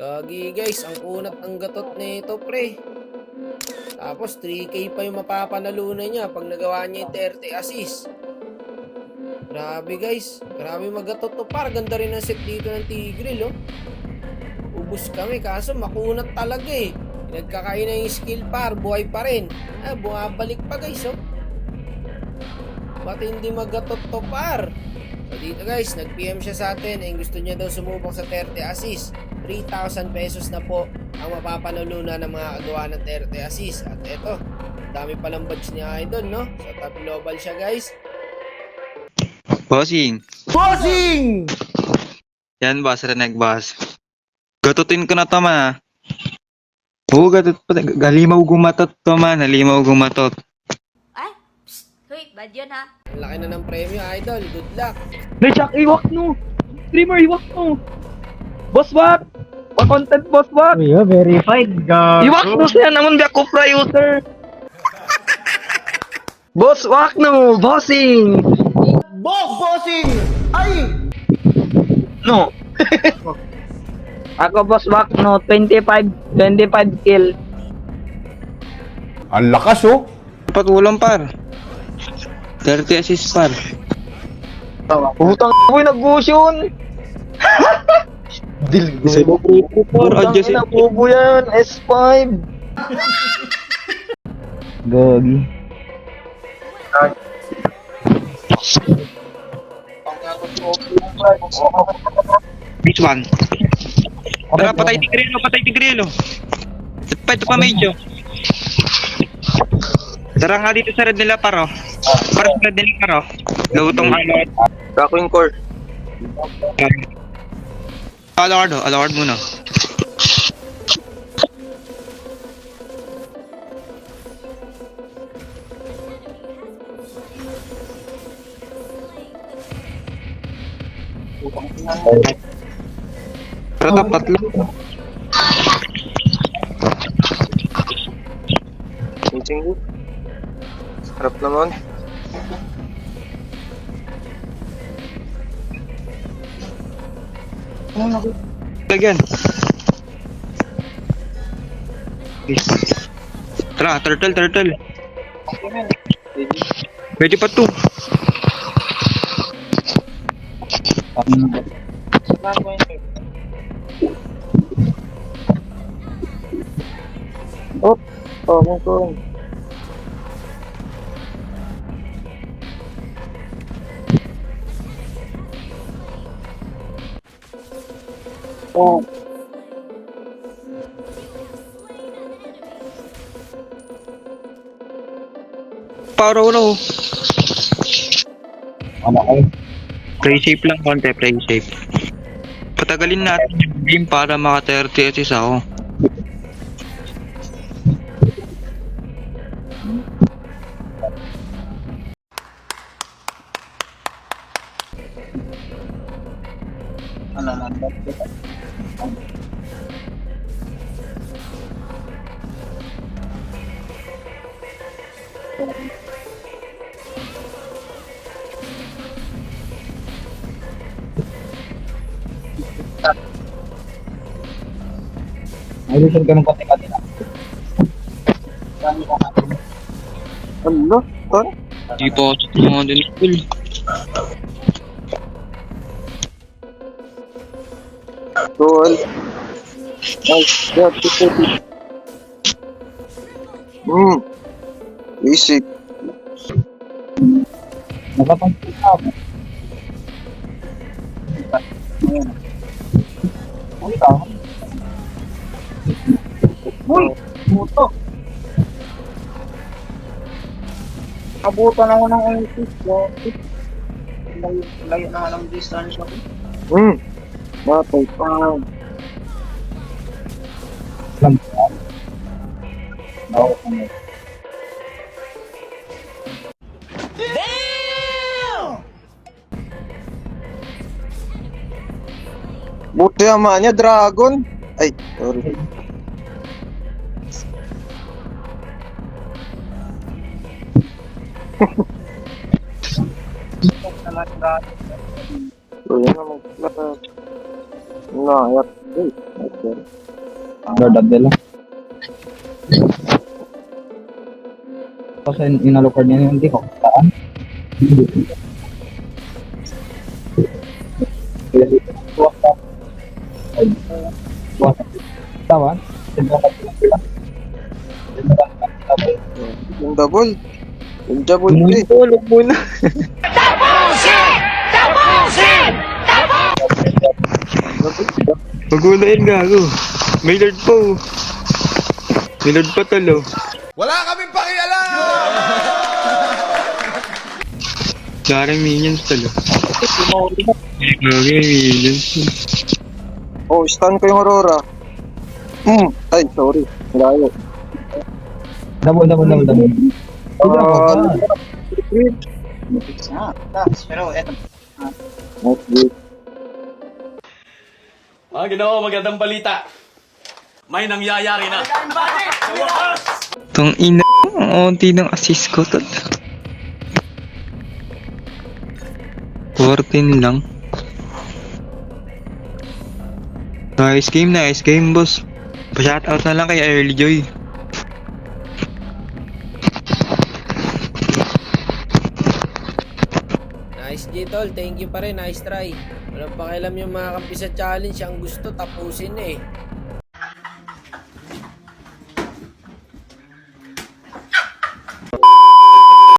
Gagi guys, ang kunat ng gatot nito pre. Tapos 3k pa yung mapapanalunan niya pag nagawa niya yung 30 assist. Grabe guys, grabe magatot to par. Ganda rin ang set dito ng Tigreal oh. Ubus kami kaso makunat talaga eh. Nagkakain na yung skill par, buhay pa rin. Ah, bumabalik pa guys oh. Ba't hindi magatot to par? So dito guys, nag-PM siya sa atin eh gusto niya daw sumubok sa 30 assist. 3,000 pesos na po ang mapapanalunan ng mga agawa ng 30 assist. At eto, dami palang badge ni Idol, no? Sa top global siya guys. Bossing. Bossing! Yan boss, reneg boss. Gatutin ko na to man. Oo, gatut pa. Galimaw gumatot to man. Halimaw gumatot. Ay, psst, hoy, bad yun ha. Ang laki na ng premyo, Idol. Good luck. Nachak, iwak no! Streamer, iwak no! Boss Wak! Pa-content Boss Wak! Yeah, verified. Gago. Iwak no siya naman di ako fra user! Boss Wak no! Bossing! Boss bossing! Ay! No! ako Boss Wak no, 25, 25 kill. Ang lakas oh! Dapat ulam par. 30 assist par. Putang ako'y nag-gusion! Dil Isa mo po po par. Putang Adjust ina, bobo yan! S5! Gagi. Which one? Tara, patay tigrelo, patay tigrelo. Pa ito pa medyo. Tara nga dito sa red nila paro. Para sa red nila paro. Lutong ano. Kako yung core. Alaward oh, alaward muna. Pero top tatlo. Meeting ko. Harap naman. Lagyan. Tara, turtle, turtle. Pwede pa to. Oh, kung kung. Oh, Paro ulo. Ano kayo? Play safe lang konti, play safe. Patagalin natin yung game para maka 30 assist ako. Ayusin ka ng konti kanina. ano? Tor? Di pa ako sa mga din full. Tol. Ay, God, ito. Hmm. Basic. Nakapansin ka mo. Uy, tama. Uy! Puto! Abutan ako ng Oasis. Bakit? Layo, layo na nga ng distance ako. Hmm. Batay pa. Yan? Bawa ka mo. Buti ama niya, dragon. Ay, sorry. naman na So, yan ang mag- No, ayat. Uy, okay. Lord Abdel. Kasi inalokard niya yung hindi ko. Saan? Tama? Yung double. Yung double play. Tulog muna. Magulayin gago. May lord po. May lord pa talo. Wala kaming pakialam! Maraming minions talo. Maraming minions. Oh, stun ko yung Aurora. Hmm. Ay, sorry. Malayo. Double, double, double, double. Ah, Pero eto, Nice beat. Mga ginawa, magandang balita. May nangyayari na. Tong ina. Ang onti ng assist ko tol. 14 lang. Nice game, nice game, boss. Pa-shoutout na lang kay Early Joy. Nice J-Tol, thank you pa rin, nice try. Walang pakialam yung mga kampi sa challenge, ang gusto tapusin na eh.